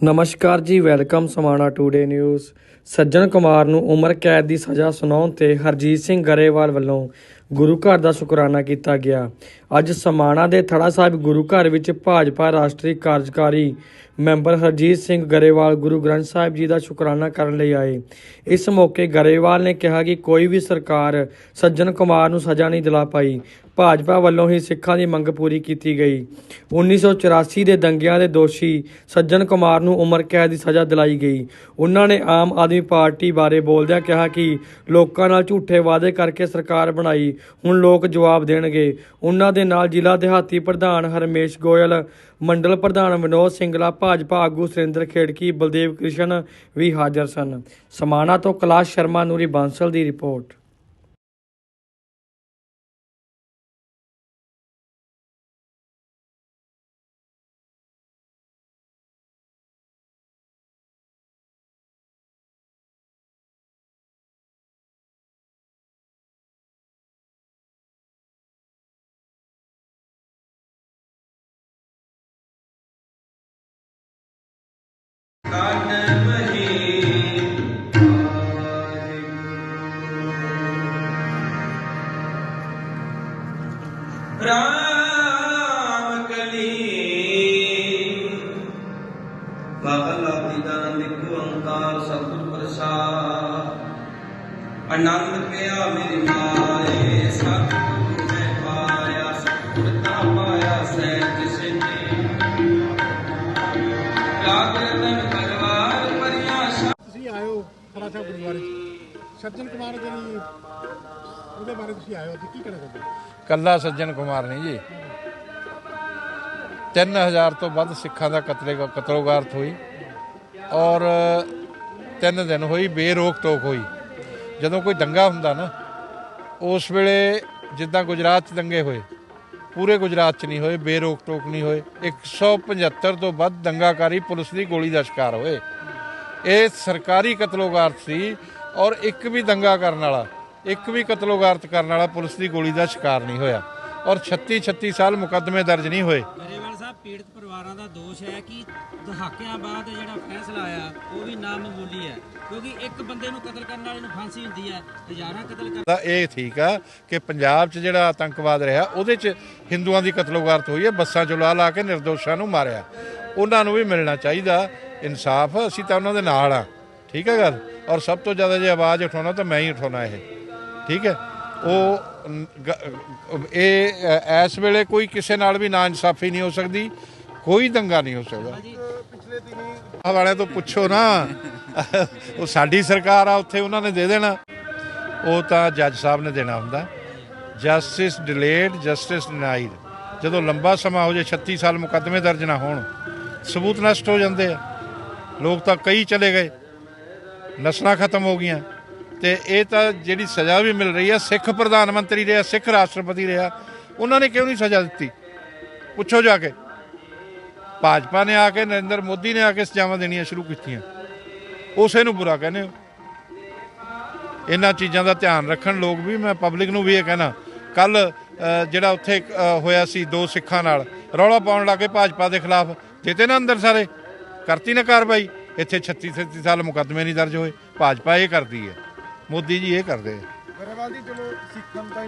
ਨਮਸਕਾਰ ਜੀ, welcome Samana today news Sajjan Kumar ਨੂੰ ਉਮਰ ਕੈਦ ਦੀ ਸਜ਼ਾ ਸੁਣਾਉਣ ਤੇ ਹਰਜੀਤ ਸਿੰਘ ਗਰੇਵਾਲ ਵੱਲੋਂ ਗੁਰੂ ਘਰ ਦਾ ਸ਼ੁਕਰਾਨਾ ਕੀਤਾ ਗਿਆ। ਅੱਜ ਸਮਾਣਾ ਦੇ ਥੜਾ ਸਾਹਿਬ ਗੁਰੂ ਘਰ ਵਿੱਚ ਭਾਜਪਾ ਰਾਸ਼ਟਰੀ ਕਾਰਜਕਾਰੀ ਮੈਂਬਰ ਹਰਜੀਤ ਸਿੰਘ ਗਰੇਵਾਲ ਗੁਰੂ ਗ੍ਰੰਥ ਸਾਹਿਬ ਜੀ ਦਾ ਸ਼ੁਕਰਾਨਾ ਕਰਨ ਲਈ ਆਏ। ਇਸ ਮੌਕੇ ਗਰੇਵਾਲ ਨੇ ਕਿਹਾ ਕਿ ਕੋਈ ਵੀ ਸਰਕਾਰ ਸੱਜਣ ਕੁਮਾਰ ਨੂੰ ਸਜ਼ਾ ਨਹੀਂ ਦਿਲਾ ਪਾਈ। ਭਾਜਪਾ ਵੱਲੋਂ ਹੀ ਸਿੱਖਾਂ ਦੀ ਮੰਗ ਪੂਰੀ ਕੀਤੀ ਗਈ। 1984 ਦੇ ਦੰਗਿਆਂ ਦੇ ਦੋਸ਼ੀ ਸੱਜਣ ਕੁਮਾਰ ਨੂੰ ਉਮਰ ਕੈਦ ਦੀ ਸਜ਼ਾ ਦਿਲਾਈ ਗਈ। ਉਹਨਾਂ ਨੇ ਆਮ ਆਦਮੀ ਪਾਰਟੀ ਬਾਰੇ ਬੋਲਦਿਆਂ ਕਿਹਾ ਕਿ ਲੋਕਾਂ ਨਾਲ ਝੂਠੇ ਵਾਅਦੇ ਕਰਕੇ ਸਰਕਾਰ ਬਣਾਈ। ਹੁਣ ਲੋਕ ਜਵਾਬ ਦੇਣਗੇ। ਉਹਨਾਂ ਦੇ ਨਾਲ ਜ਼ਿਲ੍ਹਾ ਦਿਹਾਤੀ ਪ੍ਰਧਾਨ ਹਰਮੇਸ਼ ਗੋਇਲ, ਮੰਡਲ ਪ੍ਰਧਾਨ ਵਿਨੋਦ ਸਿੰਗਲਾ, ਭਾਜਪਾ ਆਗੂ ਸੁਰਿੰਦਰ ਖੇੜਕੀ, ਬਲਦੇਵ ਕ੍ਰਿਸ਼ਨ ਵੀ ਹਾਜ਼ਰ ਸਨ। ਸਮਾਣਾ ਤੋਂ ਕੈਲਾਸ਼ ਸ਼ਰਮਾ, ਨੂਰੀ ਬਾਂਸਲ ਦੀ ਰਿਪੋਰਟ। ਆਨੰਦ ਪਿਆ ਮੇਰੀ ਮਾਏ ਸਤਿਗੁਰ ਸੱਜਣ ਕੁਮਾਰ ਜਿਹੜੀ ਉਹਦੇ ਬਾਰੇ ਤੁਸੀਂ ਆਇਓ ਤੇ ਕੀ ਕਹਿਣਾ ਚਾਹੁੰਦੇ ਹੋ? ਕੱਲਾ ਸੱਜਣ ਕੁਮਾਰ ਨਹੀਂ ਜੀ। 3000 ਤੋਂ ਵੱਧ ਸਿੱਖਾਂ ਦਾ ਕਤਲੇ ਕਤਲੋਗਾਰਤ ਹੋਈ ਔਰ ਤਿੰਨ ਦਿਨ ਹੋਈ, ਬੇਰੋਕ ਟੋਕ ਹੋਈ। ਜਦੋਂ ਕੋਈ ਦੰਗਾ ਹੁੰਦਾ ਨਾ, ਉਸ ਵੇਲੇ ਜਿੱਦਾਂ ਗੁਜਰਾਤ 'ਚ ਦੰਗੇ ਹੋਏ, ਪੂਰੇ ਗੁਜਰਾਤ 'ਚ ਨਹੀਂ ਹੋਏ, ਬੇਰੋਕ ਟੋਕ ਨਹੀਂ ਹੋਏ 175 ਤੋਂ ਵੱਧ ਦੰਗਾਕਾਰੀ ਪੁਲਿਸ ਦੀ ਗੋਲੀ ਦਾ ਸ਼ਿਕਾਰ ਹੋਏ। ਇਹ ਸਰਕਾਰੀ ਕਤਲੋਗਾਰਤ ਸੀ ਔਰ ਇੱਕ ਵੀ ਦੰਗਾ ਕਰਨ ਵਾਲਾ ਇੱਕ ਵੀ ਕਤਲੋਗਾਰਤ ਕਰਨ ਵਾਲਾ ਪੁਲਿਸ ਦੀ ਗੋਲੀ ਦਾ ਸ਼ਿਕਾਰ ਨਹੀਂ ਹੋਇਆ। ਔਰ 36 36 ਸਾਲ ਮੁਕੱਦਮੇ ਦਰਜ ਨਹੀਂ ਹੋਏ। ਗਰੇਵਾਲ ਸਾਹਿਬ ਪੀੜਤ ਪਰਿਵਾਰਾਂ ਦਾ ਦੋਸ਼ ਹੈ ਕਿ ਦਹਾਕਿਆਂ ਬਾਅਦ ਜਿਹੜਾ ਫੈਸਲਾ ਆਇਆ ਉਹ ਵੀ ਨਾਮਮੂਲੀ ਹੈ। ਕਿਉਂਕਿ ਇੱਕ ਬੰਦੇ ਨੂੰ ਕਤਲ ਕਰਨ ਵਾਲੇ ਨੂੰ ਫਾਂਸੀ ਹੁੰਦੀ ਹੈ ਹਜ਼ਾਰਾਂ ਕਤਲ ਕਰ ਤਾਂ ਇਹ ਠੀਕ ਆ ਕਿ ਪੰਜਾਬ 'ਚ ਜਿਹੜਾ ਆਤੰਕਵਾਦ ਰਿਹਾ ਉਹਦੇ 'ਚ ਹਿੰਦੂਆਂ ਦੀ ਕਤਲੋਗਾਰਤ ਹੋਈ ਹੈ ਬੱਸਾਂ 'ਚੋਂ ਲਾ ਲਾ ਕੇ ਨਿਰਦੋਸ਼ਾਂ ਨੂੰ ਮਾਰਿਆ। ਉਹਨਾਂ ਨੂੰ ਵੀ ਮਿਲਣਾ ਚਾਹੀਦਾ ਇਨਸਾਫ ਅਸੀਂ ਤਾਂ ਉਹਨਾਂ ਦੇ ਨਾਲ ਆ ਠੀਕ ਹੈ ਗੱਲ? ਔਰ ਸਭ ਤੋਂ ਜ਼ਿਆਦਾ ਜੇ ਆਵਾਜ਼ ਉਠਾਉਣਾ ਤਾਂ ਮੈਂ ਹੀ ਉਠਾਉਣਾ ਇਹ। ਠੀਕ ਹੈ? ਉਹ ਇਹ ਇਸ ਵੇਲੇ ਕੋਈ ਕਿਸੇ ਨਾਲ ਵੀ ਨਾ ਇਨਸਾਫੀ ਨਹੀਂ ਹੋ ਸਕਦੀ ਕੋਈ ਦੰਗਾ ਨਹੀਂ ਹੋ ਸਕਦਾ। ਆਹ ਵਾਲਿਆਂ ਤੋਂ ਪੁੱਛੋ ਨਾ। ਉਹ ਸਾਡੀ ਸਰਕਾਰ ਆ ਉੱਥੇ ਉਹਨਾਂ ਨੇ ਦੇ ਦੇਣਾ। ਉਹ ਤਾਂ ਜੱਜ ਸਾਹਿਬ ਨੇ ਦੇਣਾ ਹੁੰਦਾ। Justice delayed justice denied. ਜਦੋਂ ਲੰਬਾ ਸਮਾਂ ਹੋ ਜਾਏ 36 ਸਾਲ ਮੁਕੱਦਮੇ ਦਰਜ ਨਾ ਹੋਣ ਸਬੂਤ ਨਸ਼ਟ ਹੋ ਜਾਂਦੇ ਆ। ਲੋਕ ਤਾਂ ਕਈ ਚਲੇ ਗਏ। ਨਸਲਾਂ ਖਤਮ ਹੋ ਗਈਆਂ। ਤੇ ਇਹ ਤਾਂ ਜਿਹੜੀ ਸਜ਼ਾ ਵੀ ਮਿਲ ਰਹੀ ਹੈ ਸਿੱਖ ਪ੍ਰਧਾਨ ਮੰਤਰੀ ਰਿਹਾ, ਸਿੱਖ ਰਾਸ਼ਟਰਪਤੀ ਰਿਹਾ, ਉਹਨਾਂ ਨੇ ਕਿਉਂ ਨਹੀਂ ਸਜ਼ਾ ਦਿੱਤੀ? ਪੁੱਛੋ ਜਾ ਕੇ। ਭਾਜਪਾ ਨੇ ਆ ਕੇ, ਨਰਿੰਦਰ ਮੋਦੀ ਨੇ ਆ ਕੇ ਸਜ਼ਾਵਾਂ ਦੇਣੀਆਂ ਸ਼ੁਰੂ ਕੀਤੀਆਂ। ਉਸੇ ਨੂੰ ਬੁਰਾ ਕਹਿੰਦੇ ਹੋ। ਇਹਨਾਂ ਚੀਜ਼ਾਂ ਦਾ ਧਿਆਨ ਰੱਖਣ ਲੋਕ ਵੀ, ਮੈਂ ਪਬਲਿਕ ਨੂੰ ਵੀ ਇਹ ਕਹਿਣਾ। ਕੱਲ ਜਿਹੜਾ ਉੱਥੇ ਹੋਇਆ ਸੀ ਦੋ ਸਿੱਖਾਂ ਨਾਲ, ਰੌਲਾ ਪਾਉਣ ਲੱਗੇ ਭਾਜਪਾ ਦੇ ਖਿਲਾਫ। ਦਿੱਤੇ ਨਾ ਅੰਦਰ ਸਾਰੇ। ਕਰਤੀ ਨਾ ਕਾਰਵਾਈ। ਇੱਥੇ 36 37 ਸਾਲ ਮੁਕੱਦਮੇ ਨਹੀਂ ਦਰਜ ਹੋਏ, ਭਾਜਪਾ ਇਹ ਕਰਦੀ ਹੈ, ਮੋਦੀ ਜੀ ਇਹ ਕਰਦੇ ਆ। ਗਰੇਵਾਲ ਜੀ ਚਲੋ ਸਿੱਖਾਂ ਦਾ